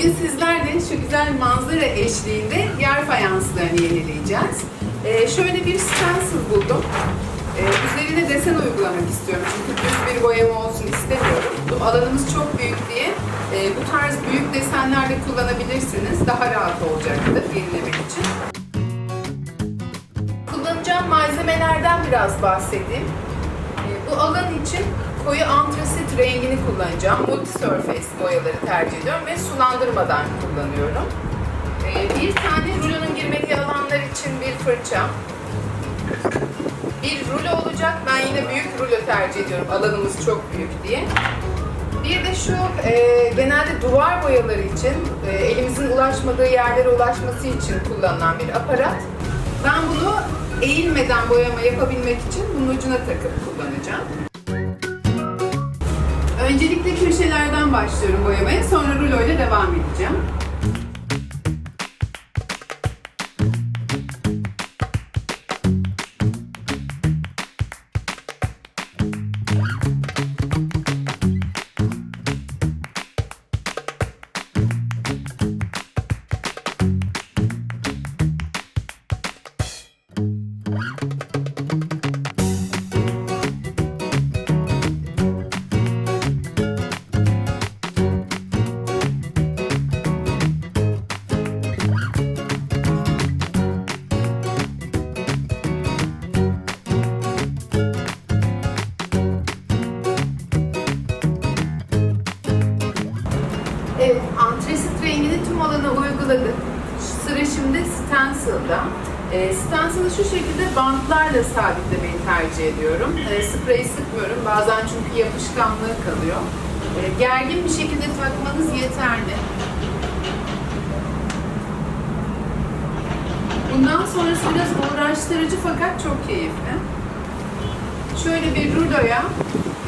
Bugün sizlerle şu güzel manzara eşliğinde yer fayanslarını yenileyeceğiz. Ee, şöyle bir stencil buldum. Ee, üzerine desen uygulamak istiyorum çünkü düz bir boyama olsun istemiyorum. Alanımız çok büyük diye e, bu tarz büyük desenler de kullanabilirsiniz. Daha rahat olacaktır yenilemek için. Kullanacağım malzemelerden biraz bahsedeyim. Ee, Bu alan için koyu antrasit rengini kullanacağım. Multisurface boyaları tercih ediyorum ve sulandırmadan kullanıyorum. Ee, Bir tane rulonun girmediği alanlar için bir fırça. Bir rulo olacak. Ben yine büyük rulo tercih ediyorum. Alanımız çok büyük diye. Bir de şu e, genelde duvar boyaları için e, elimizin ulaşmadığı yerlere ulaşması için kullanılan bir aparat. Ben bunu eğilmeden boyama yapabilmek için bunun ucuna takıp kullanacağım. Öncelikle köşelerden başlıyorum boyamaya. Sonra rulo ile devam edeceğim. Stencil'da. E, stencil'ı şu şekilde bantlarla sabitlemeyi tercih ediyorum. E, spreyi sıkmıyorum. Bazen çünkü yapışkanlığı kalıyor. E, gergin bir şekilde takmanız yeterli. Bundan sonrası biraz uğraştırıcı fakat çok keyifli. Şöyle bir ruloya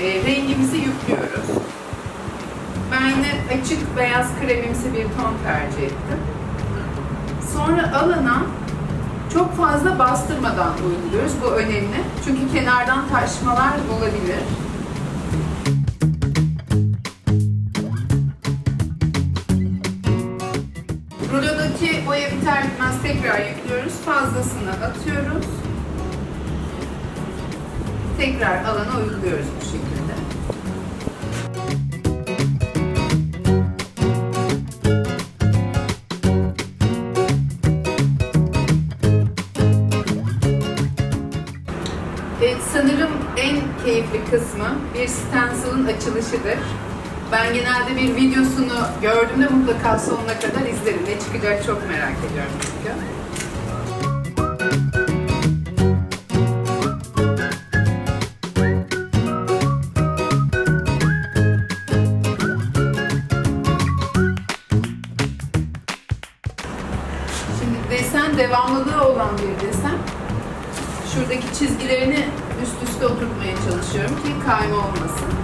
e, rengimizi yüklüyoruz. Ben yine açık beyaz kremimsi bir ton tercih ettim. Sonra alana çok fazla bastırmadan uyguluyoruz. Bu önemli. Çünkü kenardan taşmalar olabilir. Rulodaki boya biter bitmez tekrar yüklüyoruz. Fazlasını atıyoruz. Tekrar alana uyguluyoruz bu şekilde. Bir stencil'ın açılışıdır. Ben genelde bir videosunu gördüğümde mutlaka sonuna kadar izlerim. Ne çıkacak çok merak ediyorum çünkü. Şimdi desen devamlılığı olan bir desen. Şuradaki çizgilerini oturtmaya çalışıyorum ki kayma olmasın.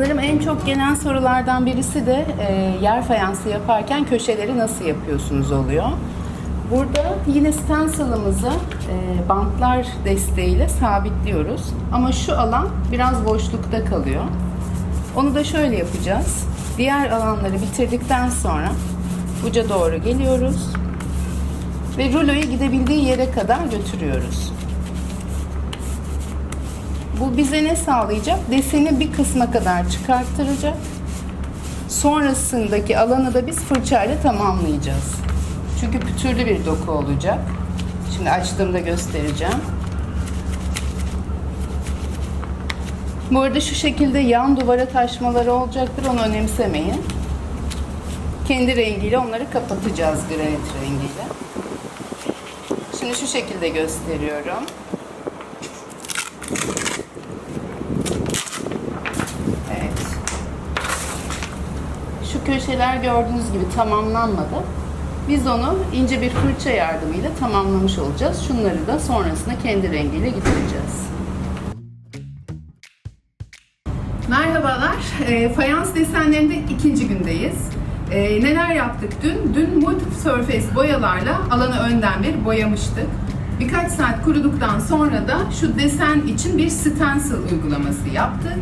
Sanırım en çok gelen sorulardan birisi de e, yer fayansı yaparken köşeleri nasıl yapıyorsunuz oluyor. Burada yine stencil'ımızı e, bantlar desteğiyle sabitliyoruz. Ama şu alan biraz boşlukta kalıyor. Onu da şöyle yapacağız. Diğer alanları bitirdikten sonra uca doğru geliyoruz. Ve ruloyu gidebildiği yere kadar götürüyoruz. Bu bize ne sağlayacak? Deseni bir kısma kadar çıkarttıracak. Sonrasındaki alanı da biz fırçayla tamamlayacağız. Çünkü pütürlü bir doku olacak. Şimdi açtığımda göstereceğim. Bu arada şu şekilde yan duvara taşmaları olacaktır. Onu önemsemeyin. Kendi rengiyle onları kapatacağız granit rengiyle. Şimdi şu şekilde gösteriyorum. Evet. Şu köşeler gördüğünüz gibi tamamlanmadı. Biz onu ince bir fırça yardımıyla tamamlamış olacağız. Şunları da sonrasında kendi rengiyle gidereceğiz. Merhabalar, e, fayans desenlerinde ikinci gündeyiz. E, neler yaptık dün? Dün Multi Surface boyalarla alanı önden bir boyamıştık. Birkaç saat kuruduktan sonra da şu desen için bir stencil uygulaması yaptık.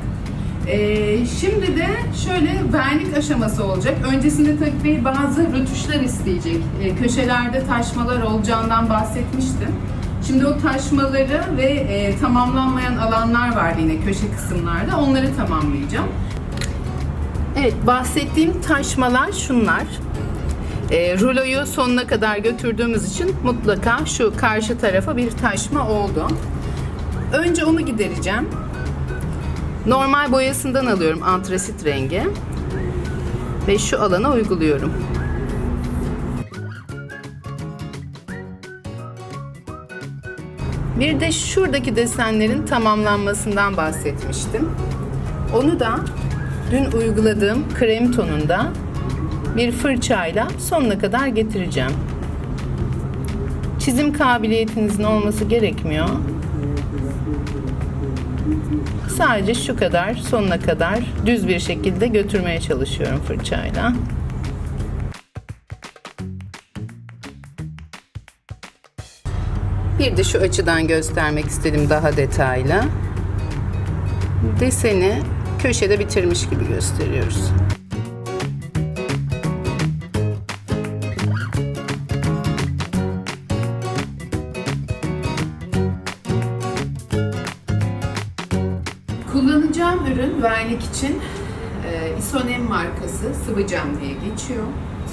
E, şimdi de şöyle vernik aşaması olacak. Öncesinde tabii bazı rötuşlar isteyecek. E, köşelerde taşmalar olacağından bahsetmiştim. Şimdi o taşmaları ve e, tamamlanmayan alanlar vardı yine köşe kısımlarda. Onları tamamlayacağım. Evet, bahsettiğim taşmalar şunlar. E, ruloyu sonuna kadar götürdüğümüz için mutlaka şu karşı tarafa bir taşma oldu. Önce onu gidereceğim. Normal boyasından alıyorum antrasit rengi. Ve şu alana uyguluyorum. Bir de şuradaki desenlerin tamamlanmasından bahsetmiştim. Onu da dün uyguladığım krem tonunda bir fırçayla sonuna kadar getireceğim. Çizim kabiliyetinizin olması gerekmiyor. Sadece şu kadar sonuna kadar düz bir şekilde götürmeye çalışıyorum fırçayla. Bir de şu açıdan göstermek istedim daha detaylı. Deseni köşede bitirmiş gibi gösteriyoruz. Kullanacağım ürün vernik için e, Isonem markası sıvı cam diye geçiyor.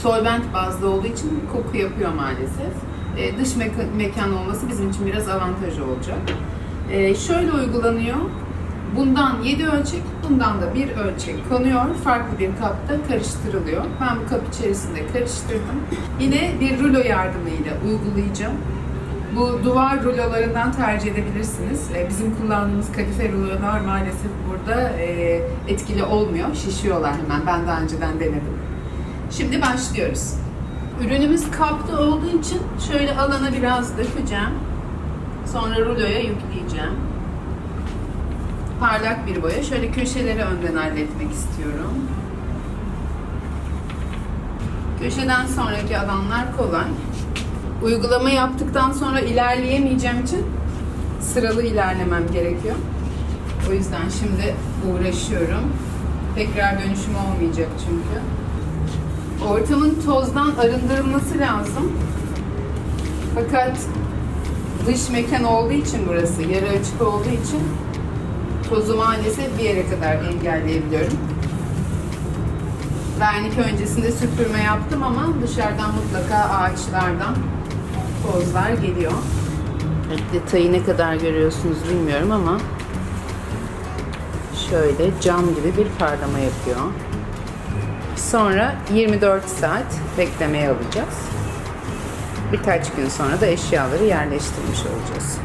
Solvent bazlı olduğu için koku yapıyor maalesef. E, dış meka- mekan olması bizim için biraz avantajı olacak. E, şöyle uygulanıyor. Bundan 7 ölçek, bundan da bir ölçek konuyor. Farklı bir kapta karıştırılıyor. Ben bu kap içerisinde karıştırdım. Yine bir rulo yardımıyla uygulayacağım. Bu duvar rulolarından tercih edebilirsiniz. Ee, Bizim kullandığımız kadife rulolar maalesef burada e, etkili olmuyor. Şişiyorlar hemen. Ben daha önceden denedim. Şimdi başlıyoruz. Ürünümüz kapta olduğu için şöyle alana biraz dökeceğim. Sonra ruloya yükleyeceğim. Parlak bir boya. Şöyle köşeleri önden halletmek istiyorum. Köşeden sonraki alanlar kolay. Uygulama yaptıktan sonra ilerleyemeyeceğim için sıralı ilerlemem gerekiyor. O yüzden şimdi uğraşıyorum. Tekrar dönüşüm olmayacak çünkü. Ortamın tozdan arındırılması lazım. Fakat dış mekan olduğu için burası, yarı açık olduğu için tozu maalesef bir yere kadar engelleyebiliyorum. Vernik öncesinde süpürme yaptım ama dışarıdan mutlaka ağaçlardan tozlar geliyor. Evet, detayı ne kadar görüyorsunuz bilmiyorum ama şöyle cam gibi bir parlama yapıyor. Sonra 24 saat beklemeye alacağız. Birkaç gün sonra da eşyaları yerleştirmiş olacağız.